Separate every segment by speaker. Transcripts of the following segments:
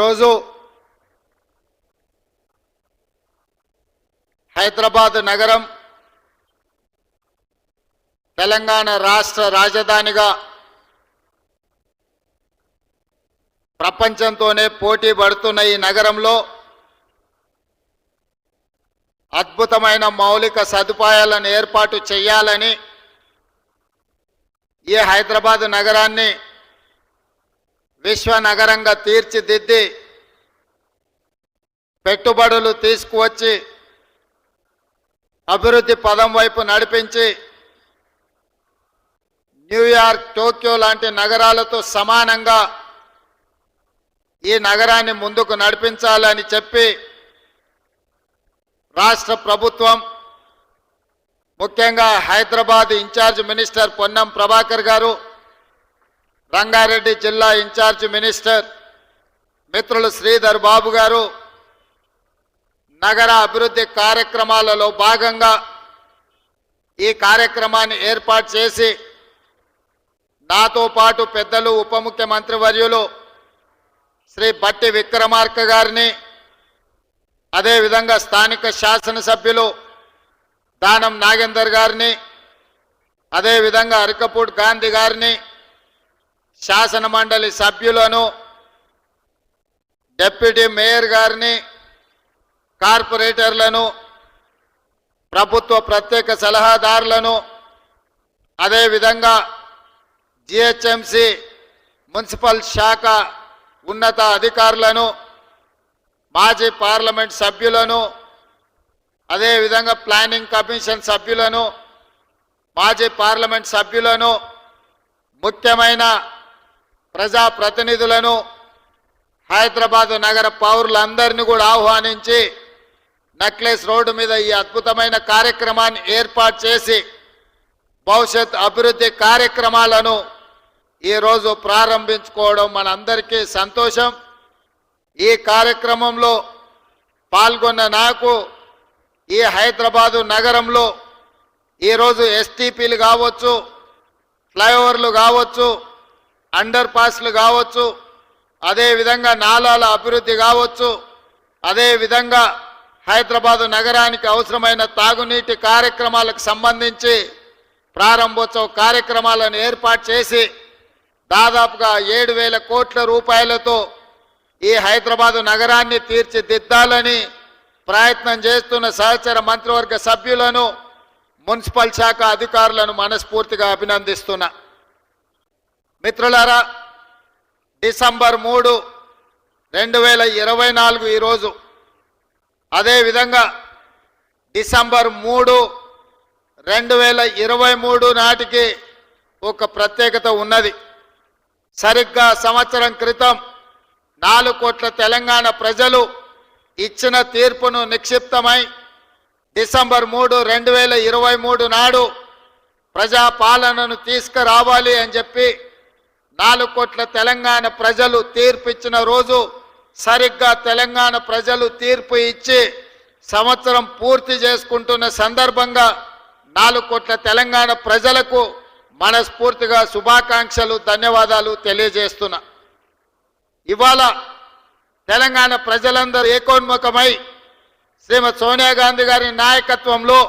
Speaker 1: ఈరోజు హైదరాబాద్ నగరం తెలంగాణ రాష్ట్ర రాజధానిగా ప్రపంచంతోనే పోటీ పడుతున్న ఈ నగరంలో అద్భుతమైన మౌలిక సదుపాయాలను ఏర్పాటు చేయాలని ఈ హైదరాబాద్ నగరాన్ని విశ్వ నగరంగా తీర్చిదిద్ది పెట్టుబడులు తీసుకువచ్చి అభివృద్ధి పదం వైపు నడిపించి న్యూయార్క్ టోక్యో లాంటి నగరాలతో సమానంగా ఈ నగరాన్ని ముందుకు నడిపించాలని చెప్పి రాష్ట్ర ప్రభుత్వం ముఖ్యంగా హైదరాబాద్ ఇన్ఛార్జ్ మినిస్టర్ పొన్నం ప్రభాకర్ గారు రంగారెడ్డి జిల్లా ఇన్ఛార్జ్ మినిస్టర్ మిత్రులు శ్రీధర్ బాబు గారు నగర అభివృద్ధి కార్యక్రమాలలో భాగంగా ఈ కార్యక్రమాన్ని ఏర్పాటు చేసి నాతో పాటు పెద్దలు ఉప ముఖ్యమంత్రి వర్యులు శ్రీ బట్టి విక్రమార్క గారిని అదేవిధంగా స్థానిక శాసనసభ్యులు దానం నాగేందర్ గారిని అదేవిధంగా అరికపూడి గాంధీ గారిని శాసన మండలి సభ్యులను డిప్యూటీ మేయర్ గారిని కార్పొరేటర్లను ప్రభుత్వ ప్రత్యేక సలహాదారులను అదేవిధంగా జిహెచ్ఎంసి మున్సిపల్ శాఖ ఉన్నత అధికారులను మాజీ పార్లమెంట్ సభ్యులను అదేవిధంగా ప్లానింగ్ కమిషన్ సభ్యులను మాజీ పార్లమెంట్ సభ్యులను ముఖ్యమైన ప్రజాప్రతినిధులను హైదరాబాదు నగర పౌరులందరినీ కూడా ఆహ్వానించి నక్లెస్ రోడ్డు మీద ఈ అద్భుతమైన కార్యక్రమాన్ని ఏర్పాటు చేసి భవిష్యత్ అభివృద్ధి కార్యక్రమాలను ఈరోజు ప్రారంభించుకోవడం మనందరికీ సంతోషం. ఈ కార్యక్రమంలో పాల్గొన్న నాకు ఈ హైదరాబాదు నగరంలో ఈరోజు ఎస్టీపీలు కావచ్చు ఫ్లైఓవర్లు కావచ్చు అండర్ పాస్లు కావచ్చు అదేవిధంగా నాలాల అభివృద్ధి కావచ్చు అదేవిధంగా హైదరాబాదు నగరానికి అవసరమైన తాగునీటి కార్యక్రమాలకు సంబంధించి ప్రారంభోత్సవ కార్యక్రమాలను ఏర్పాటు చేసి దాదాపుగా ఏడు వేల కోట్ల రూపాయలతో ఈ హైదరాబాదు నగరాన్ని తీర్చిదిద్దాలని ప్రయత్నం చేస్తున్న సహచర మంత్రివర్గ సభ్యులను మున్సిపల్ శాఖ అధికారులను మనస్ఫూర్తిగా అభినందిస్తున్నా. మిత్రులారా డిసెంబర్ మూడు రెండు వేల ఇరవై నాలుగు ఈరోజు. అదేవిధంగా డిసెంబర్ మూడు రెండు వేల ఇరవై మూడు నాటికి ఒక ప్రత్యేకత ఉన్నది. సరిగ్గా సంవత్సరం క్రితం నాలుగు కోట్ల తెలంగాణ ప్రజలు ఇచ్చిన తీర్పును నిక్షిప్తమై డిసెంబర్ మూడు రెండు వేల ఇరవై మూడు నాడు ప్రజాపాలనను తీసుకురావాలి అని చెప్పి నాలుగు కోట్ల తెలంగాణ ప్రజలు తీర్పిచ్చిన రోజు సరిగ్గా తెలంగాణ ప్రజలు తీర్పు ఇచ్చి సంవత్సరం పూర్తి చేసుకుంటున్న సందర్భంగా నాలుగు కోట్ల తెలంగాణ ప్రజలకు మనస్ఫూర్తిగా శుభాకాంక్షలు ధన్యవాదాలు తెలియజేస్తున్నా. ఇవాళ తెలంగాణ ప్రజలందరూ ఏకోన్ముఖమై శ్రీమతి సోనియా గాంధీ గారి నాయకత్వంలో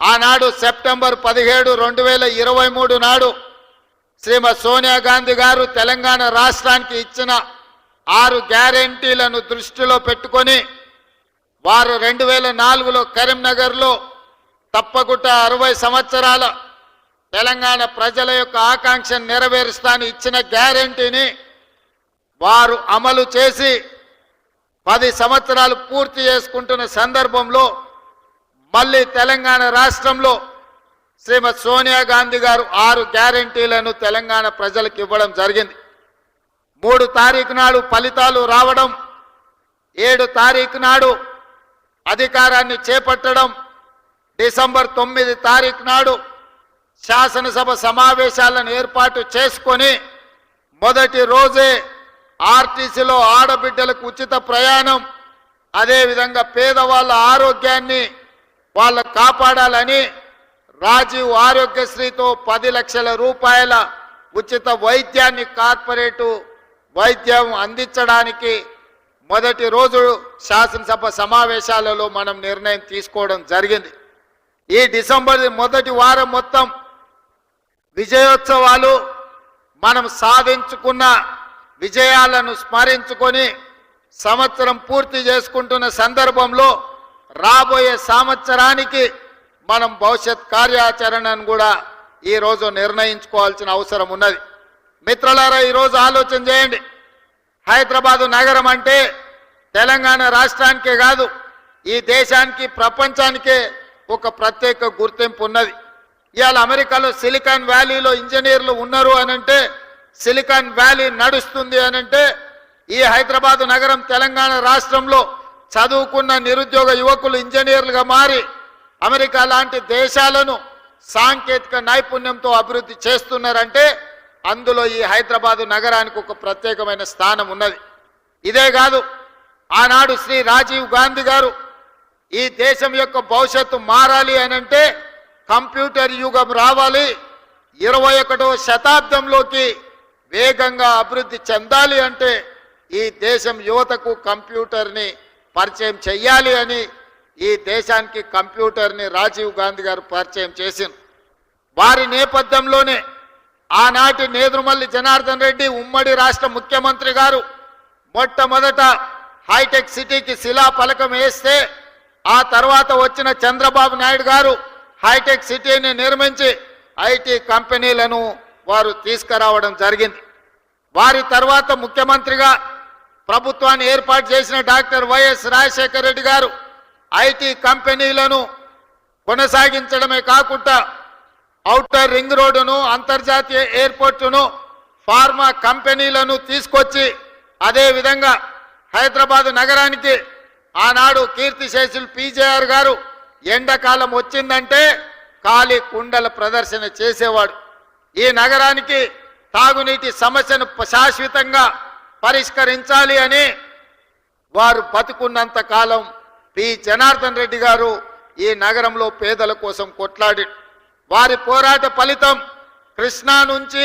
Speaker 1: ఆనాడు సెప్టెంబర్ పదిహేడు రెండు వేల ఇరవై మూడు నాడు శ్రీమతి సోనియా గాంధీ గారు తెలంగాణ రాష్ట్రానికి ఇచ్చిన ఆరు గ్యారంటీలను దృష్టిలో పెట్టుకొని వారు రెండు వేల నాలుగులో కరీంనగర్లో తప్పకుండా అరవై సంవత్సరాల తెలంగాణ ప్రజల యొక్క ఆకాంక్షను నెరవేరుస్తాను ఇచ్చిన గ్యారంటీని వారు అమలు చేసి పది సంవత్సరాలు పూర్తి చేసుకుంటున్న సందర్భంలో మళ్ళీ తెలంగాణ రాష్ట్రంలో శ్రీమతి సోనియా గాంధీ గారు ఆరు గ్యారంటీలను తెలంగాణ ప్రజలకు ఇవ్వడం జరిగింది. మూడు తారీఖు నాడు ఫలితాలు రావడం ఏడు తారీఖు నాడు అధికారాన్ని చేపట్టడం డిసెంబర్ తొమ్మిది తారీఖు నాడు శాసనసభ సమావేశాలను ఏర్పాటు చేసుకొని మొదటి రోజే ఆర్టీసీలో ఆడబిడ్డలకు ఉచిత ప్రయాణం అదేవిధంగా పేదవాళ్ళ ఆరోగ్యాన్ని వాళ్ళ కాపాడాలని రాజీవ్ ఆరోగ్యశ్రీతో పది లక్షల రూపాయల ఉచిత వైద్యాన్ని కార్పొరేటు వైద్యం అందించడానికి మొదటి రోజు శాసనసభ సమావేశాలలో మనం నిర్ణయం తీసుకోవడం జరిగింది. ఈ డిసెంబర్ మొదటి వారం మొత్తం విజయోత్సవాలు మనం సాధించుకున్న విజయాలను స్మరించుకొని సంవత్సరం పూర్తి చేసుకుంటున్న సందర్భంలో రాబోయే సంవత్సరానికి మనం భవిష్యత్ కార్యాచరణను కూడా ఈరోజు నిర్ణయించుకోవాల్సిన అవసరం ఉన్నది. మిత్రులారా ఈరోజు ఆలోచన చేయండి. హైదరాబాదు నగరం అంటే తెలంగాణ రాష్ట్రానికే కాదు ఈ దేశానికి ప్రపంచానికే ఒక ప్రత్యేక గుర్తింపు ఉన్నది. ఇవాళ అమెరికాలో సిలికాన్ వ్యాలీలో ఇంజనీర్లు ఉన్నారు అనంటే సిలికాన్ వ్యాలీ నడుస్తుంది అనంటే ఈ హైదరాబాదు నగరం తెలంగాణ రాష్ట్రంలో చదువుకున్న నిరుద్యోగ యువకులు ఇంజనీర్లుగా మారి అమెరికా లాంటి దేశాలను సాంకేతిక నైపుణ్యంతో అభివృద్ధి చేస్తున్నారంటే అందులో ఈ హైదరాబాదు నగరానికి ఒక ప్రత్యేకమైన స్థానం ఉన్నది. ఇదే కాదు ఆనాడు శ్రీ రాజీవ్ గాంధీ గారు ఈ దేశం యొక్క భవిష్యత్తు మారాలి అని అంటే కంప్యూటర్ యుగం రావాలి ఇరవై ఒకటవ శతాబ్దంలోకి వేగంగా అభివృద్ధి చెందాలి అంటే ఈ దేశం యువతకు కంప్యూటర్ని పరిచయం చెయ్యాలి అని ఈ దేశానికి కంప్యూటర్ని రాజీవ్ గాంధీ గారు పరిచయం చేసింది వారి నేపథ్యంలోనే ఆనాటి నేదురుమల్లి జనార్దన్ రెడ్డి ఉమ్మడి రాష్ట్ర ముఖ్యమంత్రి గారు మొట్టమొదట హైటెక్ సిటీకి శిలా పలకం వేస్తే ఆ తర్వాత వచ్చిన చంద్రబాబు నాయుడు గారు హైటెక్ సిటీని నిర్మించి ఐటీ కంపెనీలను వారు తీసుకురావడం జరిగింది. వారి తర్వాత ముఖ్యమంత్రిగా ప్రభుత్వాన్ని ఏర్పాటు చేసిన డాక్టర్ వైఎస్ రాజశేఖర రెడ్డి గారు ఐటీ కంపెనీలను కొనసాగించడమే కాకుండా ఔటర్ రింగ్ రోడ్డును అంతర్జాతీయ ఎయిర్పోర్టును ఫార్మా కంపెనీలను తీసుకొచ్చి అదే విధంగా హైదరాబాద్ నగరానికి ఆనాడు కీర్తిశేషులు పీజేఆర్ గారు ఎండాకాలం వచ్చిందంటే ఖాళీ కుండల ప్రదర్శన చేసేవాడు. ఈ నగరానికి తాగునీటి సమస్యను శాశ్వతంగా పరిష్కరించాలి అని వారు బతుకున్నంత కాలం పి. జనార్దన్ రెడ్డి గారు ఈ నగరంలో పేదల కోసం కొట్లాడి వారి పోరాట ఫలితం కృష్ణా నుంచి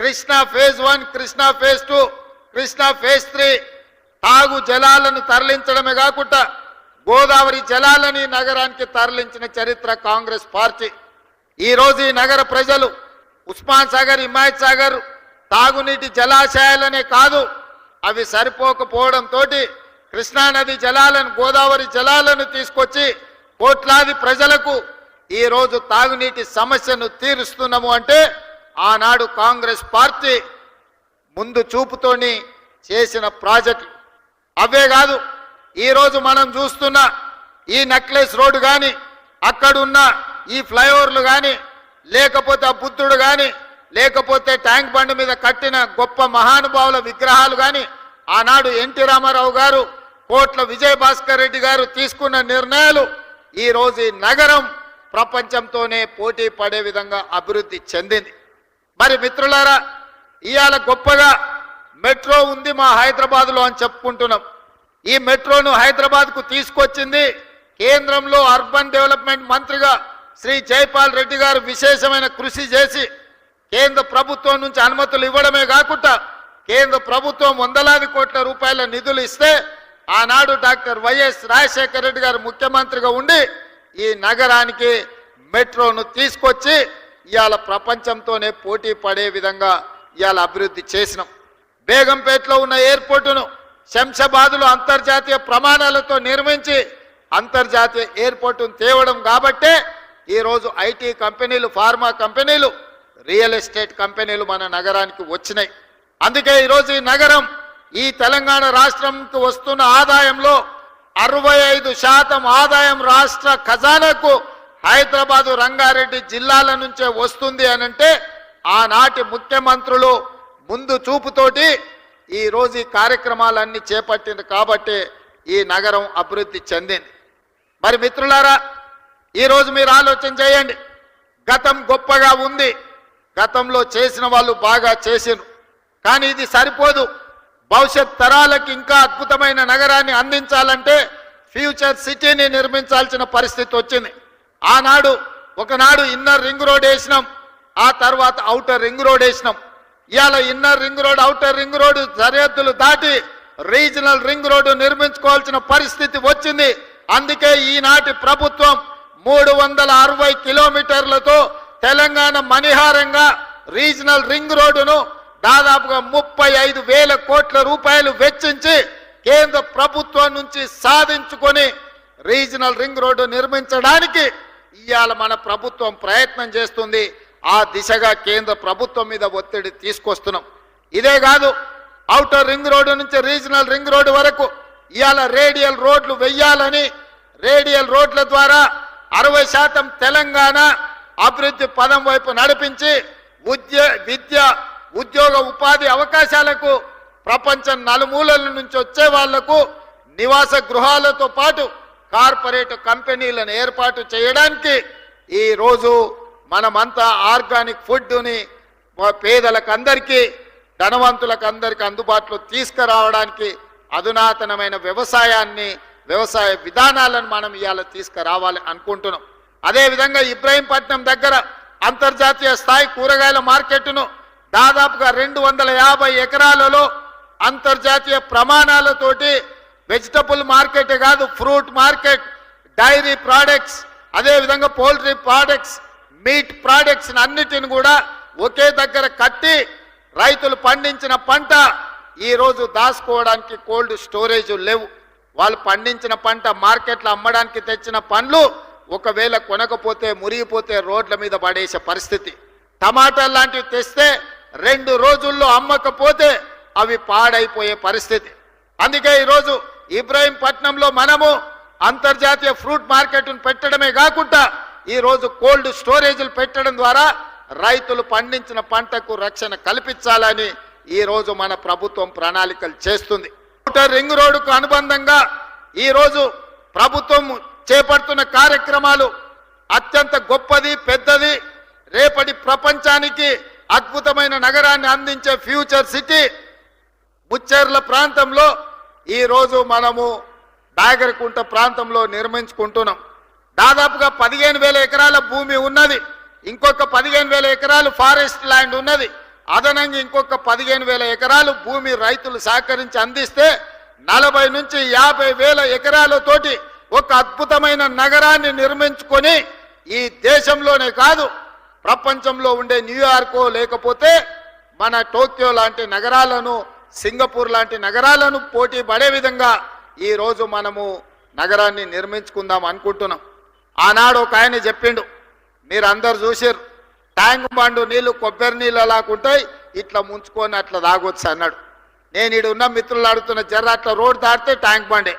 Speaker 1: Krishna phase one Krishna phase two Krishna phase three తాగు జలాలను తరలించడమే కాకుండా గోదావరి జలాలని నగరానికి తరలించిన చరిత్ర కాంగ్రెస్ పార్టీ. ఈరోజు ఈ నగర ప్రజలు ఉస్మాన్ సాగర్ హిమాయత్ సాగర్ తాగునీటి జలాశయాలనే కాదు అవి సరిపోకపోవడంతో కృష్ణానది జలాలను గోదావరి జలాలను తీసుకొచ్చి కోట్లాది ప్రజలకు ఈ రోజు తాగునీటి సమస్యను తీరుస్తున్నాము అంటే ఆనాడు కాంగ్రెస్ పార్టీ ముందు చూపుతోని చేసిన ప్రాజెక్టు. అవే కాదు ఈరోజు మనం చూస్తున్న ఈ నెక్లెస్ రోడ్డు కానీ అక్కడున్న ఈ ఫ్లైఓవర్లు కానీ లేకపోతే ఆ బుద్ధుడు కానీ లేకపోతే ట్యాంక్ బండ్ మీద కట్టిన గొప్ప మహానుభావుల విగ్రహాలు కానీ ఆనాడు ఎన్టీ రామారావు గారు కోట్ల విజయభాస్కర్ రెడ్డి గారు తీసుకున్న నిర్ణయాలు ఈరోజు ఈ నగరం ప్రపంచంతోనే పోటీ పడే విధంగా అభివృద్ధి చెందింది. మరి మిత్రులారా ఇవాళ గొప్పగా మెట్రో ఉంది మా హైదరాబాద్లో అని చెప్పుకుంటున్నాం. ఈ మెట్రోను హైదరాబాద్కు తీసుకొచ్చింది కేంద్రంలో అర్బన్ డెవలప్మెంట్ మంత్రిగా శ్రీ జైపాల్ రెడ్డి గారు విశేషమైన కృషి చేసి కేంద్ర ప్రభుత్వం నుంచి అనుమతులు ఇవ్వడమే కాకుండా కేంద్ర ప్రభుత్వం వందలాది కోట్ల రూపాయల నిధులు ఇస్తే ఆనాడు డాక్టర్ వైఎస్ రాజశేఖర రెడ్డి గారు ముఖ్యమంత్రిగా ఉండి ఈ నగరానికి మెట్రోను తీసుకొచ్చి ఇవాళ ప్రపంచంతోనే పోటీ పడే విధంగా ఇవాళ అభివృద్ధి చేసినాం. బేగంపేటలో ఉన్న ఎయిర్పోర్టును శంషాబాదులు అంతర్జాతీయ ప్రమాణాలతో నిర్మించి అంతర్జాతీయ ఎయిర్పోర్టును తేవడం కాబట్టే ఈరోజు ఐటీ కంపెనీలు ఫార్మా కంపెనీలు రియల్ ఎస్టేట్ కంపెనీలు మన నగరానికి వచ్చినాయి. అందుకే ఈరోజు ఈ నగరం ఈ తెలంగాణ రాష్ట్రంకి వస్తున్న ఆదాయంలో అరవై ఐదు శాతం ఆదాయం రాష్ట్ర ఖజానాకు హైదరాబాదు రంగారెడ్డి జిల్లాల నుంచే వస్తుంది అనంటే ఆనాటి ముఖ్యమంత్రులు ముందు చూపుతోటి ఈరోజు ఈ కార్యక్రమాలన్నీ చేపట్టింది కాబట్టి ఈ నగరం అభివృద్ధి చెందింది. మరి మిత్రులారా ఈరోజు మీరు ఆలోచన చేయండి. గతం గొప్పగా ఉంది. గతంలో చేసిన వాళ్ళు బాగా చేసిరు కానీ ఇది సరిపోదు. భవిష్యత్ తరాలకు ఇంకా అద్భుతమైన నగరాన్ని అందించాలంటే ఫ్యూచర్ సిటీని నిర్మించాల్సిన పరిస్థితి వచ్చింది. ఆనాడు ఒకనాడు ఇన్నర్ రింగ్ రోడ్ వేసినాం ఆ తర్వాత అవుటర్ రింగ్ రోడ్ వేసినాం. ఇవాళ inner ring road outer ring road సరిహద్దులు దాటి రీజనల్ రింగ్ రోడ్డు నిర్మించుకోవాల్సిన పరిస్థితి వచ్చింది. అందుకే ఈనాటి ప్రభుత్వం మూడు వందల అరవై కిలోమీటర్లతో తెలంగాణ మణిహారంగా రీజనల్ రింగ్ రోడ్డును దాదాపుగా ముప్పై ఐదు వేల కోట్ల రూపాయలు వెచ్చించి కేంద్ర ప్రభుత్వం నుంచి సాధించుకొని రీజనల్ రింగ్ రోడ్డు నిర్మించడానికి ఇవాళ మన ప్రభుత్వం ప్రయత్నం చేస్తుంది. ఆ దిశగా కేంద్ర ప్రభుత్వం మీద ఒత్తిడి తీసుకొస్తున్నాం. ఇదే కాదు అవుటర్ రింగ్ రోడ్డు నుంచి రీజనల్ రింగ్ రోడ్డు వరకు ఇవాళ రేడియల్ రోడ్లు వెయ్యాలని రేడియల్ రోడ్ల ద్వారా అరవై శాతం తెలంగాణ అభివృద్ధి పదం వైపు నడిపించి ఉద్య విద్య ఉద్యోగ ఉపాధి అవకాశాలకు ప్రపంచం నలుమూలల నుంచి వచ్చే వాళ్ళకు నివాస గృహాలతో పాటు కార్పొరేట్ కంపెనీలను ఏర్పాటు చేయడానికి ఈ రోజు మనమంతా ఆర్గానిక్ ఫుడ్ని పేదలకు అందరికీ ధనవంతులకు అందరికీ అందుబాటులో తీసుకురావడానికి అధునాతనమైన వ్యవసాయాన్ని వ్యవసాయ విధానాలను మనం ఇవాళ తీసుకురావాలి అనుకుంటున్నాం. అదేవిధంగా ఇబ్రాహీంపట్నం దగ్గర అంతర్జాతీయ స్థాయి కూరగాయల మార్కెట్ను దాదాపుగా రెండు వందల యాభై ఎకరాలలో అంతర్జాతీయ ప్రమాణాలతోటి వెజిటబుల్ మార్కెట్ కాదు ఫ్రూట్ మార్కెట్ డైరీ ప్రోడక్ట్స్ అదేవిధంగా పౌల్ట్రీ ప్రోడక్ట్స్ మీట్ ప్రోడక్ట్స్ అన్నిటిని కూడా ఒకే దగ్గర కట్టి రైతులు పండించిన పంట ఈరోజు దాచుకోవడానికి కోల్డ్ స్టోరేజ్ లేవు. వాళ్ళు పండించిన పంట మార్కెట్లో అమ్మడానికి తెచ్చిన పండ్లు ఒకవేళ కొనకపోతే మురిగిపోతే రోడ్ల మీద పడేసే పరిస్థితి. టమాటాలు లాంటివి తెస్తే రెండు రోజుల్లో అమ్మకపోతే అవి పాడైపోయే పరిస్థితి. అందుకే ఈరోజు ఇబ్రాహీంపట్నంలో మనము అంతర్జాతీయ ఫ్రూట్ మార్కెట్ను పెట్టడమే కాకుండా ఈరోజు కోల్డ్ స్టోరేజీలు పెట్టడం ద్వారా రైతులు పండించిన పంటకు రక్షణ కల్పించాలని ఈ రోజు మన ప్రభుత్వం ప్రణాళికలు చేస్తుంది. ఔటర్ రింగ్ రోడ్డుకు అనుబంధంగా ఈరోజు ప్రభుత్వం చేపడుతున్న కార్యక్రమాలు అత్యంత గొప్పది పెద్దది. రేపటి ప్రపంచానికి అద్భుతమైన నగరాన్ని అందించే ఫ్యూచర్ సిటీ ముచ్చెర్ల ప్రాంతంలో ఈరోజు మనము దాగరకుంట ప్రాంతంలో నిర్మించుకుంటున్నాం. దాదాపుగా పదిహేను వేల ఎకరాల భూమి ఉన్నది. ఇంకొక పదిహేను వేల ఎకరాలు ఫారెస్ట్ ల్యాండ్ ఉన్నది. అదనంగా ఇంకొక పదిహేను వేల ఎకరాలు భూమి రైతులు సహకరించి అందిస్తే నలభై నుంచి యాభై వేల ఎకరాలతోటి ఒక అద్భుతమైన నగరాన్ని నిర్మించుకొని ఈ దేశంలోనే కాదు ప్రపంచంలో ఉండే న్యూయార్కో లేకపోతే మన టోక్యో లాంటి నగరాలను సింగపూర్ లాంటి నగరాలను పోటీ పడే విధంగా ఈరోజు మనము నగరాన్ని నిర్మించుకుందాం అనుకుంటున్నాం. ఆనాడు ఒక ఆయన చెప్పిండు మీరు అందరు చూసారు ట్యాంక్ బండు నీళ్ళు కొబ్బరి నీళ్ళు అలాగుంటాయి ఇట్లా ముంచుకొని అట్లా తాగొచ్చు అన్నాడు. నేను ఇడు ఉన్న మిత్రులు అడుగుతున్న జర్ర అట్లా రోడ్ దాటితే ట్యాంక్ బండే.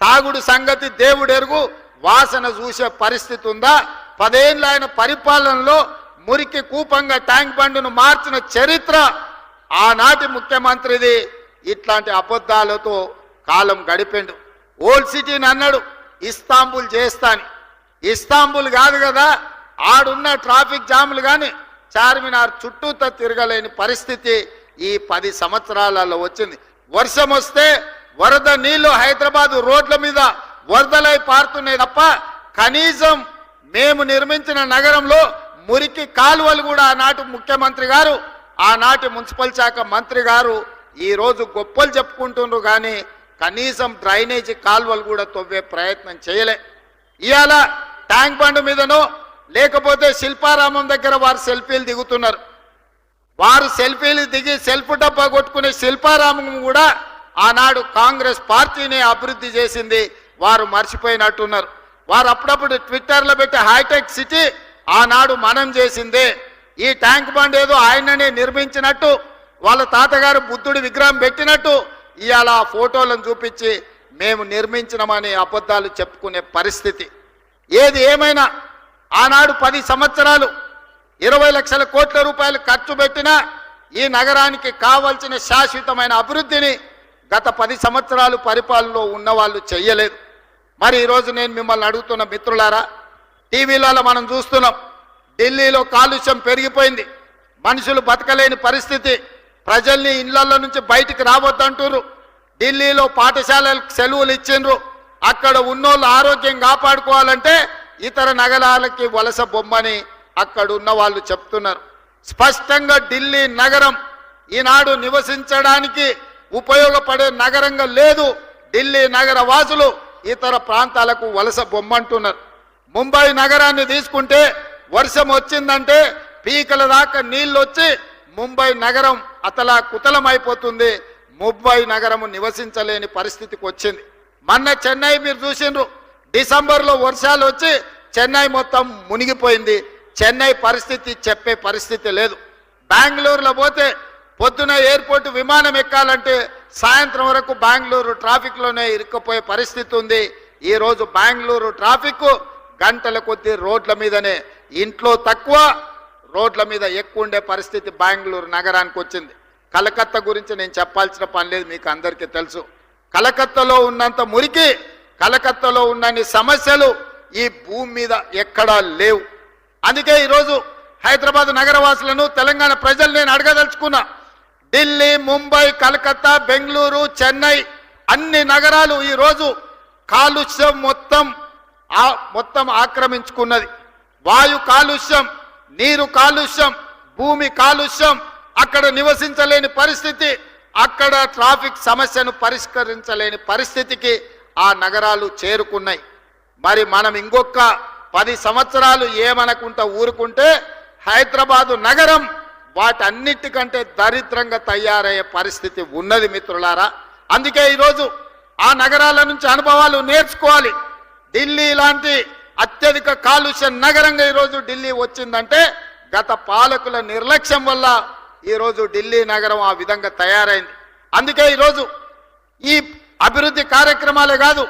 Speaker 1: తాగుడు సంగతి దేవుడు ఎరుగు వాసన చూసే పరిస్థితి ఉందా? పదేళ్ళు ఆయన పరిపాలనలో మురికి కూపంగా ట్యాంక్ బండ్ను మార్చిన చరిత్ర ఆనాటి ముఖ్యమంత్రిది ఇట్లాంటి అబద్ధాలతో కాలం గడిపిండు. ఓల్డ్ సిటీని అన్నాడు ఇస్తాంబుల్ చేస్తాను. ఇస్తాంబుల్ కాదు కదా ఆడున్న ట్రాఫిక్ జాములు కానీ చార్మినార్ చుట్టూతో తిరగలేని పరిస్థితి ఈ పది సంవత్సరాలలో వచ్చింది. వర్షం వస్తే వరద నీళ్ళు హైదరాబాద్ రోడ్ల మీద వరదలై పారుతున్నాయి తప్ప కనీసం మేము నిర్మించిన నగరంలో మురికి కాలువలు కూడా ఆనాటి ముఖ్యమంత్రి గారు ఆనాటి మున్సిపల్ శాఖ మంత్రి గారు ఈరోజు గొప్పలు చెప్పుకుంటున్నారు కానీ కనీసం డ్రైనేజీ కాలువలు కూడా తవ్వే ప్రయత్నం చేయలే. ఇవాళ ట్యాంక్ బండ్ మీదనో లేకపోతే శిల్పారామం దగ్గర వారు సెల్ఫీలు దిగుతున్నారు. వారు సెల్ఫీలు దిగి సెల్ఫ్ డబ్బా కొట్టుకునే శిల్పారామం కూడా ఆనాడు కాంగ్రెస్ పార్టీని అభివృద్ధి చేసింది. వారు మర్చిపోయినట్టున్నారు. వారు అప్పుడప్పుడు ట్విట్టర్లో పెట్టి హైటెక్ సిటీ ఆనాడు మనం చేసిందే. ఈ ట్యాంక్ బండ్ ఏదో ఆయననే నిర్మించినట్టు వాళ్ళ తాతగారు బుద్ధుడి విగ్రహం పెట్టినట్టు ఇవాళ ఆ ఫోటోలను చూపించి మేము నిర్మించినమని అబద్ధాలు చెప్పుకునే పరిస్థితి. ఏది ఏమైనా ఆనాడు పది సంవత్సరాలు ఇరవై లక్షల కోట్ల రూపాయలు ఖర్చు పెట్టినా ఈ నగరానికి కావలసిన శాశ్వతమైన అభివృద్ధిని గత పది సంవత్సరాలు పరిపాలనలో ఉన్నవాళ్ళు చెయ్యలేదు. మరి ఈరోజు నేను మిమ్మల్ని అడుగుతున్న మిత్రులారా టీవీలలో మనం చూస్తున్నాం ఢిల్లీలో కాలుష్యం పెరిగిపోయింది మనుషులు బతకలేని పరిస్థితి ప్రజల్ని ఇళ్ళలో నుంచి బయటికి రావద్దంటున్నారు ఢిల్లీలో పాఠశాలలకు సెలవులు ఇచ్చిండ్రు అక్కడ ఉన్నోళ్ళు ఆరోగ్యం కాపాడుకోవాలంటే ఇతర నగరాలకి వలస బొమ్మని అక్కడ ఉన్న వాళ్ళు చెప్తున్నారు. స్పష్టంగా ఢిల్లీ నగరం ఈనాడు నివసించడానికి ఉపయోగపడే నగరంగా లేదు ఢిల్లీ నగర వాసులు ఇతర ప్రాంతాలకు వలస బొమ్మంటున్నారు. ముంబై నగరాన్ని తీసుకుంటే వర్షం వచ్చిందంటే పీకల దాకా నీళ్ళు వచ్చి ముంబై నగరం అతలా కుతలమైపోతుంది. ముంబై నగరము నివసించలేని పరిస్థితికి వచ్చింది. మొన్న చెన్నై మీరు చూసిండ్రు. డిసెంబర్లో వర్షాలు వచ్చి చెన్నై మొత్తం మునిగిపోయింది. చెన్నై పరిస్థితి చెప్పే పరిస్థితి లేదు. బెంగళూరులో పోతే పొద్దున ఎయిర్పోర్ట్ విమానం ఎక్కాలంటే సాయంత్రం వరకు బెంగళూరు ట్రాఫిక్లోనే ఇరుక్కుపోయే పరిస్థితి ఉంది. ఈరోజు బెంగళూరు ట్రాఫిక్ గంటల కొద్ది రోడ్ల మీదనే. ఇంట్లో తక్కువ రోడ్ల మీద ఎక్కువ ఉండే పరిస్థితి బెంగళూరు నగరానికి వచ్చింది. కలకత్తా గురించి నేను చెప్పాల్సిన పని లేదు మీకు అందరికీ తెలుసు. కలకత్తాలో ఉన్నంత మురికి కలకత్తాలో ఉన్నన్ని సమస్యలు ఈ భూమి మీద ఎక్కడా లేవు. అందుకే ఈరోజు హైదరాబాద్ నగరవాసులను తెలంగాణ ప్రజలు నేను అడగదలుచుకున్నా. ఢిల్లీ ముంబై కలకత్తా బెంగళూరు చెన్నై అన్ని నగరాలు ఈరోజు కాలుష్యం మొత్తం మొత్తం ఆక్రమించుకున్నది. వాయు కాలుష్యం నీరు కాలుష్యం భూమి కాలుష్యం అక్కడ నివసించలేని పరిస్థితి అక్కడ ట్రాఫిక్ సమస్యను పరిష్కరించలేని పరిస్థితికి ఆ నగరాలు చేరుకున్నాయి. మరి మనం ఇంకొక పది సంవత్సరాలు ఏమనకుంటా ఊరుకుంటే హైదరాబాదు నగరం వాటన్నిటికంటే దరిద్రంగా తయారయ్యే పరిస్థితి ఉన్నది మిత్రులారా. అందుకే ఈరోజు ఆ నగరాల నుంచి అనుభవాలు నేర్చుకోవాలి. ఢిల్లీ లాంటి అత్యధిక కాలుష్య నగరంగా ఈరోజు ఢిల్లీ వచ్చిందంటే గత పాలకుల నిర్లక్ష్యం వల్ల ఈరోజు ఢిల్లీ నగరం ఆ విధంగా తయారైంది. అందుకే ఈరోజు ఈ అభివృద్ధి కార్యక్రమాలే కాదు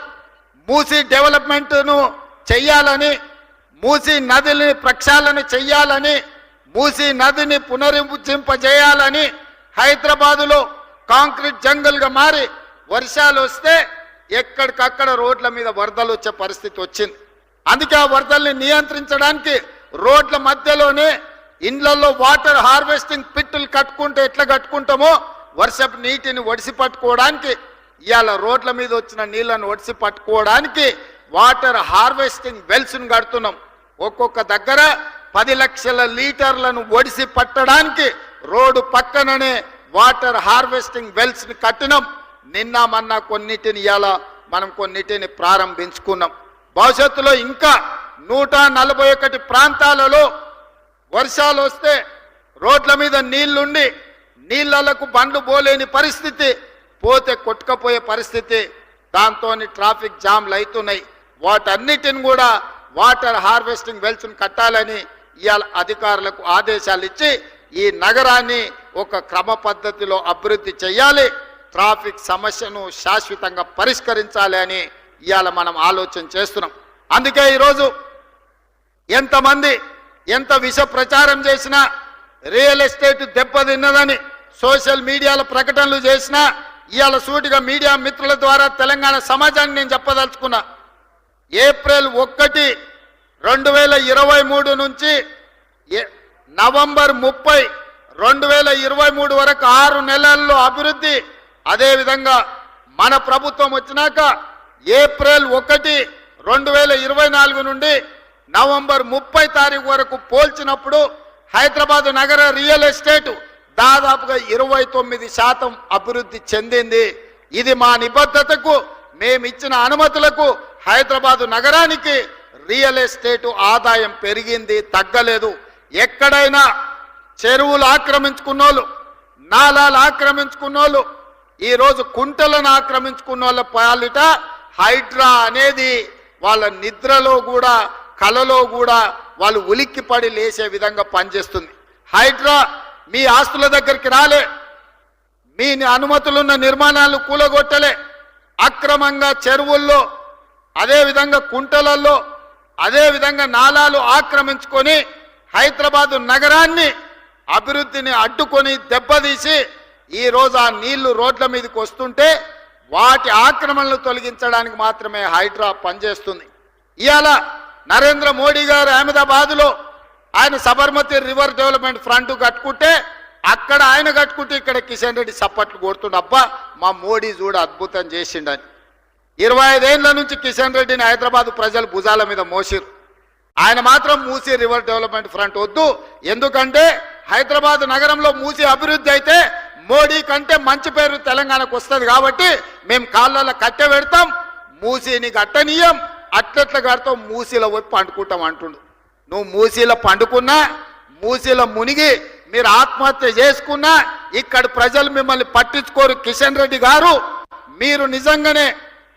Speaker 1: మూసీ డెవలప్మెంట్ను చెయ్యాలని మూసీ నదిని ప్రక్షాళన చెయ్యాలని మూసీ నదిని పునరుజ్జింపజేయాలని హైదరాబాదులో కాంక్రీట్ జంగల్గా మారి వర్షాలు వస్తే ఎక్కడికక్కడ రోడ్ల మీద వరదలు వచ్చే పరిస్థితి వచ్చింది. అందుకే ఆ వరదల్ని నియంత్రించడానికి రోడ్ల మధ్యలోనే ఇండ్లలో వాటర్ హార్వెస్టింగ్ పిట్టులు కట్టుకుంటే ఎట్లా కట్టుకుంటామో వర్షపు నీటిని ఒడిసి పట్టుకోవడానికి ఇవాళ రోడ్ల మీద వచ్చిన నీళ్ళను ఒడిసి పట్టుకోవడానికి వాటర్ హార్వెస్టింగ్ వెల్స్ను కడుతున్నాం. ఒక్కొక్క దగ్గర పది లక్షల లీటర్లను ఒడిసి పట్టడానికి రోడ్డు పక్కననే వాటర్ హార్వెస్టింగ్ వెల్స్ని కట్టినాం. నిన్న మొన్న కొన్నిటిని ఇవాళ మనం కొన్నిటిని ప్రారంభించుకున్నాం. భవిష్యత్తులో ఇంకా నూట నలభై ఒకటి ప్రాంతాలలో వర్షాలు వస్తే రోడ్ల మీద నీళ్ళుండి నీళ్ళకు బండ్లు పోలేని పరిస్థితి పోతే కొట్టుకపోయే పరిస్థితి దాంతో ట్రాఫిక్ జామ్లు అవుతున్నాయి వాటన్నిటిని కూడా వాటర్ హార్వెస్టింగ్ వెల్స్ని కట్టాలని ఇవాళ అధికారులకు ఆదేశాలు ఇచ్చి ఈ నగరాన్ని ఒక క్రమ పద్ధతిలో అభివృద్ధి చేయాలి ట్రాఫిక్ సమస్యను శాశ్వతంగా పరిష్కరించాలి అని ఇవాళ మనం ఆలోచన చేస్తున్నాం. అందుకే ఈరోజు ఎంతమంది ఎంత విష ప్రచారం చేసినా రియల్ ఎస్టేట్ దెబ్బతిన్నదని సోషల్ మీడియాలో ప్రకటనలు చేసినా ఇవాళ సూటిగా మీడియా మిత్రుల ద్వారా తెలంగాణ సమాజాన్ని నేను చెప్పదలుచుకున్నా. ఏప్రిల్ ఒకటి రెండు వేల ఇరవై మూడు నుంచి నవంబర్ ముప్పై రెండు వేల ఇరవై మూడు వరకు ఆరు నెలల్లో అభివృద్ధి అదేవిధంగా మన ప్రభుత్వం వచ్చినాక ఏప్రిల్ ఒకటి రెండు వేల ఇరవై నాలుగు నుండి నవంబర్ ముప్పై తారీఖు వరకు పోల్చినప్పుడు హైదరాబాద్ నగర రియల్ ఎస్టేట్ దాదాపుగా ఇరవై తొమ్మిది శాతం అభివృద్ధి చెందింది. ఇది మా నిబద్ధతకు మేమిచ్చిన అనుమతులకు హైదరాబాదు నగరానికి రియల్ ఎస్టేటు ఆదాయం పెరిగింది తగ్గలేదు. ఎక్కడైనా చెరువులు ఆక్రమించుకున్నోళ్ళు నాలాలు ఆక్రమించుకున్నోళ్ళు ఈరోజు కుంటలను ఆక్రమించుకున్న వాళ్ళ పాలిట హైడ్రా అనేది వాళ్ళ నిద్రలో కూడా కలలో కూడా వాళ్ళు ఉలిక్కిపడి లేచే విధంగా పనిచేస్తుంది. హైడ్రా మీ ఆస్తుల దగ్గరికి రాలే. మీ అనుమతులున్న నిర్మాణాలు కూలగొట్టలే. అక్రమంగా చెరువుల్లో అదేవిధంగా కుంటలలో అదేవిధంగా నాలాలు ఆక్రమించుకొని హైదరాబాదు నగరాన్ని అభివృద్ధిని అడ్డుకొని దెబ్బతీసి ఈ రోజు ఆ నీళ్ళు రోడ్ల మీదకి వస్తుంటే వాటి ఆక్రమణలు తొలగించడానికి మాత్రమే హైడ్రా పనిచేస్తుంది. ఇవాళ నరేంద్ర మోడీ గారు అహ్మదాబాద్లో ఆయన సబర్మతి రివర్ డెవలప్మెంట్ ఫ్రంట్ కట్టుకుంటే అక్కడ ఆయన కట్టుకుంటే ఇక్కడ కిషన్ రెడ్డి సప్పట్లు కొడుతుండ. అబ్బా మా మోడీ చూడ అద్భుతం చేసిండని. ఇరవై ఐదేళ్ళ నుంచి కిషన్ రెడ్డిని హైదరాబాద్ ప్రజలు భుజాల మీద మోసిరు. ఆయన మాత్రం మూసి రివర్ డెవలప్మెంట్ ఫ్రంట్ వద్దు. ఎందుకంటే హైదరాబాద్ నగరంలో మూసి అభివృద్ధి అయితే మోడీ కంటే మంచి పేరు తెలంగాణకు వస్తుంది కాబట్టి మేము కాళ్ళలో కట్టె పెడతాం మూసీని కట్టనీయం అట్లట్ల కడతాం మూసీలో పోయి పండుకుంటాం అంటుండు. నువ్వు మూసీలో పండుకున్నా మూసీలో మునిగి మీరు ఆత్మహత్య చేసుకున్నా ఇక్కడ ప్రజలు మిమ్మల్ని పట్టించుకోరు కిషన్ రెడ్డి గారు. మీరు నిజంగానే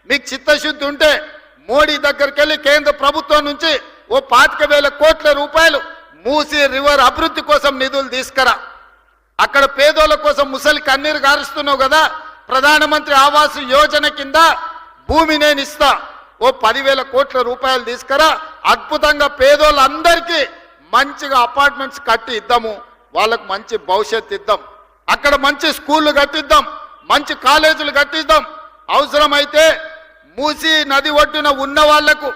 Speaker 1: మీకు చిత్తశుద్ధి ఉంటే మోడీ దగ్గరికి వెళ్ళి కేంద్ర ప్రభుత్వం నుంచి ఓ పాతిక వేల కోట్ల రూపాయలు మూసీ రివర్ అభివృద్ధి కోసం నిధులు తీసుకురా. అక్కడ పేదోళ్ళ కోసం ముసలి కన్నీరు గారుస్తున్నావు కదా ప్రధానమంత్రి ఆవాస్ యోజన కింద భూమి నేను ఇస్తా. ఓ పదివేల కోట్ల రూపాయలు తీసుకురా అద్భుతంగా పేదోళ్ళందరికీ మంచిగా అపార్ట్మెంట్స్ కట్టి ఇద్దాము వాళ్ళకు మంచి భవిష్యత్తు ఇద్దాం. అక్కడ మంచి స్కూళ్ళు కట్టిద్దాం మంచి కాలేజీలు కట్టిద్దాం. అవసరమైతే మూసీ నది ఒడ్డున ఉన్న వాళ్ళకు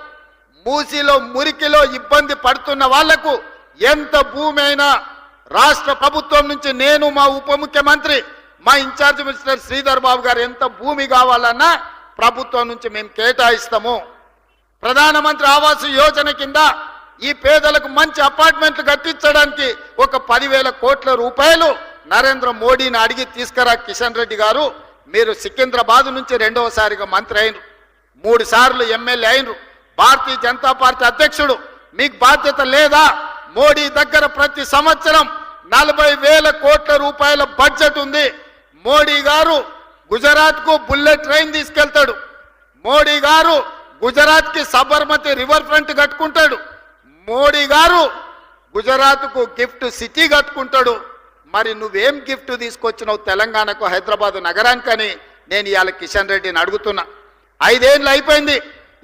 Speaker 1: మూసీలో మురికిలో ఇబ్బంది పడుతున్న వాళ్ళకు ఎంత భూమి అయినా రాష్ట్ర ప్రభుత్వం నుంచి నేను మా ఉప ముఖ్యమంత్రి మా ఇన్ఛార్జ్ మినిస్టర్ శ్రీధర్ బాబు గారు ఎంత భూమి కావాలన్నా ప్రభుత్వం నుంచి మేము కేటాయిస్తాము. ప్రధానమంత్రి ఆవాస్ యోజన కింద ఈ పేదలకు మంచి అపార్ట్మెంట్లు కట్టించడానికి ఒక పదివేల కోట్ల రూపాయలు నరేంద్ర మోడీని అడిగి తీసుకురా కిషన్ రెడ్డి గారు. మీరు సికింద్రాబాద్ నుంచి రెండవసారిగా మంత్రి అయినరు. మూడు సార్లు ఎమ్మెల్యే అయినరు. భారతీయ జనతా పార్టీ అధ్యక్షుడు. మీకు బాధ్యత లేదా? మోడీ దగ్గర ప్రతి సంవత్సరం నలభై వేల కోట్ల రూపాయల బడ్జెట్ ఉంది. మోడీ గారు గుజరాత్కు బుల్లెట్ ట్రైన్ తీసుకెళ్తాడు. మోడీ గారు గుజరాత్కి సబర్మతి రివర్ ఫ్రంట్ కట్టుకుంటాడు. మోడీ గారు గుజరాత్కు గిఫ్ట్ సిటీ కట్టుకుంటాడు. మరి నువ్వేం గిఫ్ట్ తీసుకొచ్చినావు తెలంగాణకు హైదరాబాద్ నగరానికని నేను ఇవాళ కిషన్ రెడ్డిని అడుగుతున్నా. ఐదేళ్ళు అయిపోయింది.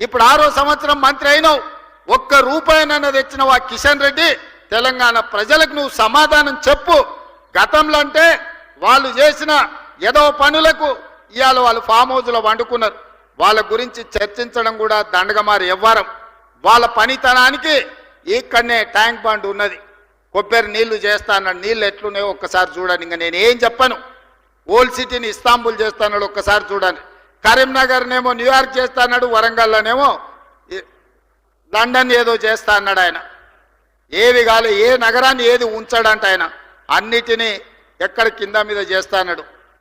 Speaker 1: ఇప్పుడు ఆరో సంవత్సరం మంత్రి అయినావు. ఒక్క రూపాయినన్న తెచ్చిన వా కిషన్ రెడ్డి తెలంగాణ ప్రజలకు నువ్వు సమాధానం చెప్పు. గతంలో అంటే వాళ్ళు చేసిన ఏదో పనులకు ఇవాళ వాళ్ళు ఫామ్ హౌస్లో వండుకున్నారు. వాళ్ళ గురించి చర్చించడం కూడా దండగమారి ఇవ్వరం వాళ్ళ పనితనానికి ఇక్కడనే ట్యాంక్ బండ్ ఉన్నది. కొబ్బరి నీళ్ళు చేస్తానన్నాడు నీళ్ళు ఎట్లున్నాయో ఒక్కసారి చూడండి. ఇంకా నేను ఏం చెప్పను. ఓల్డ్ సిటీని ఇస్తాంబుల్ చేస్తాడు ఒక్కసారి చూడండి. కరీంనగర్నేమో న్యూయార్క్ చేస్తా అన్నాడు వరంగల్లోనేమో లండన్ ఏదో చేస్తా అన్నాడు ఆయన. ఏవి కాలే ఏ నగరాన్ని ఏది ఉంచాడంట ఆయన. అన్నిటినీ ఎక్కడ కింద మీద చేస్తా అన్నాడు.